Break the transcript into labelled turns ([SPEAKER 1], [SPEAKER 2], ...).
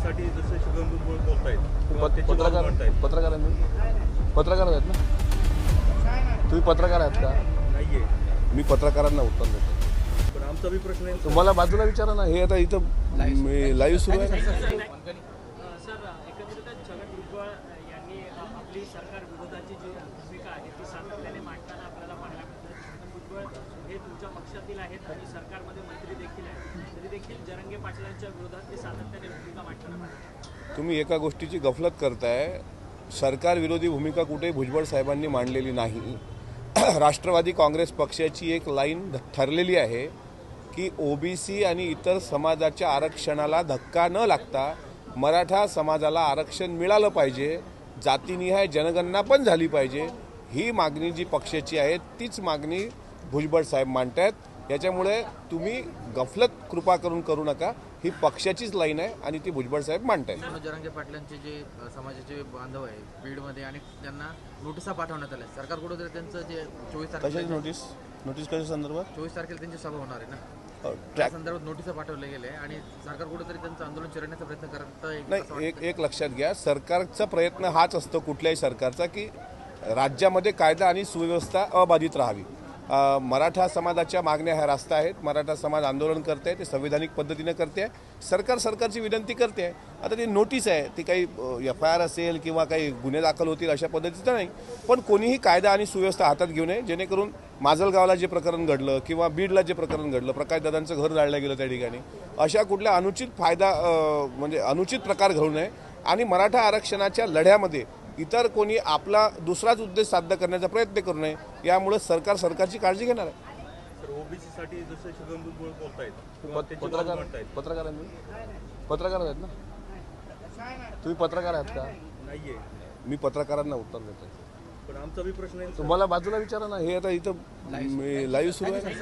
[SPEAKER 1] ओबीसीसाठी जसं शुभम
[SPEAKER 2] पत्रकार आहेत ना? तुम्ही पत्रकार आहात का?
[SPEAKER 1] नाहीये.
[SPEAKER 2] मी पत्रकारांना उत्तर देतो.
[SPEAKER 1] पण आमचा बी प्रश्न आहे
[SPEAKER 2] तुम्हाला बाजूला विचारा ना हे आता इथं लाईव्ह सुरू आहे.
[SPEAKER 3] सरकार विरोधाची जी भूमिका आहे ती सातत्याने मांडताना आपल्याला पाहायला मिळतं. हे तुमच्या पक्षातील आहेत आणि सरकारमध्ये मंत्री देखील आहेत. तरी देखील जरंगे पाटलांच्या विरोधात ते सातत्याने भूमिका मांडणार
[SPEAKER 2] तुम्ही एका गोष्टीची गफलत करताय. सरकार विरोधी भूमिका कुठे भुजबळ साहेबांनी मांडलेली नाही. राष्ट्रवादी काँग्रेस पक्षाची एक लाईन ठरलेली आहे की ओबीसी आणि इतर समाजाच्या आरक्षणाला धक्का न लागता मराठा समाजाला आरक्षण मिळालं पाहिजे. जातीनिहाय जनगणना पण झाली पाहिजे. ही मागणी जी पक्षाची आहे तीच मागणी भुजबळ साहेब मांडतायत. याच्यामुळे तुम्ही गफलत कृपा करून करू नका. ही पक्षाचीच लाईन आहे आणि ती भुजबळ साहेब मांडतायत.
[SPEAKER 4] जरांगे पाटलांचे जे समाजाचे बांधव आहे बीडमध्ये आणि त्यांना नोटिसा पाठवण्यात आल्या सरकार कुठेतरी त्यांचं जे चोवीस तारखेला
[SPEAKER 2] नोटीस? नोटीस कशा संदर्भात?
[SPEAKER 4] चोवीस तारखेला त्यांची सभा होणार आहे ना.
[SPEAKER 2] अ,
[SPEAKER 4] त्या संदर्भात नोटिसा पाठवले गेले आणि सरकार कुठेतरी त्यांचं आंदोलन चिरडण्याचा प्रयत्न करत
[SPEAKER 2] नाही. एक एक लक्षात घ्या. सरकारचा प्रयत्न हाच असतो कुठल्याही सरकारचा की राज्यामध्ये कायदा आणि सुव्यवस्था अबाधित राहावी. मराठा समाजाच्या मागण्या ह्या रास्ता आहेत. मराठा समाज आंदोलन करते ते संविधानिक पद्धतीनं करते सरकार सरकारची विनंती करते. आता ती नोटीस आहे ती काही एफ आय आर असेल किंवा काही गुन्हे दाखल होतील अशा पद्धतीचं नाही. पण कोणीही कायदा आणि सुव्यवस्था हातात घेऊ नये जेणेकरून माजलगावला जे प्रकरण घडलं किंवा बीडला जे प्रकरण घडलं प्रकाशदादांचं घर जाळलं गेलं त्या ठिकाणी अशा कुठल्या अनुचित फायदा म्हणजे अनुचित प्रकार घडू नये. आणि मराठा आरक्षणाच्या लढ्यामध्ये इतर कोणी आपला दुसराच उद्देश साध्य करण्याचा प्रयत्न करू नये यामुळे सरकार सरकारची काळजी घेणार आहे.
[SPEAKER 1] ओबीसीसाठी जसं भुजबळ बोलतायत
[SPEAKER 2] पत्रकार पत्रकार आहेत ना? तुम्ही पत्रकार आहात का?
[SPEAKER 1] नाहीये.
[SPEAKER 2] मी पत्रकारांना उत्तर देतो
[SPEAKER 1] पण आमचा प्रश्न आहे
[SPEAKER 2] तुम्हाला बाजूला विचारा ना हे आता इथं लाईव्ह सुरू आहे.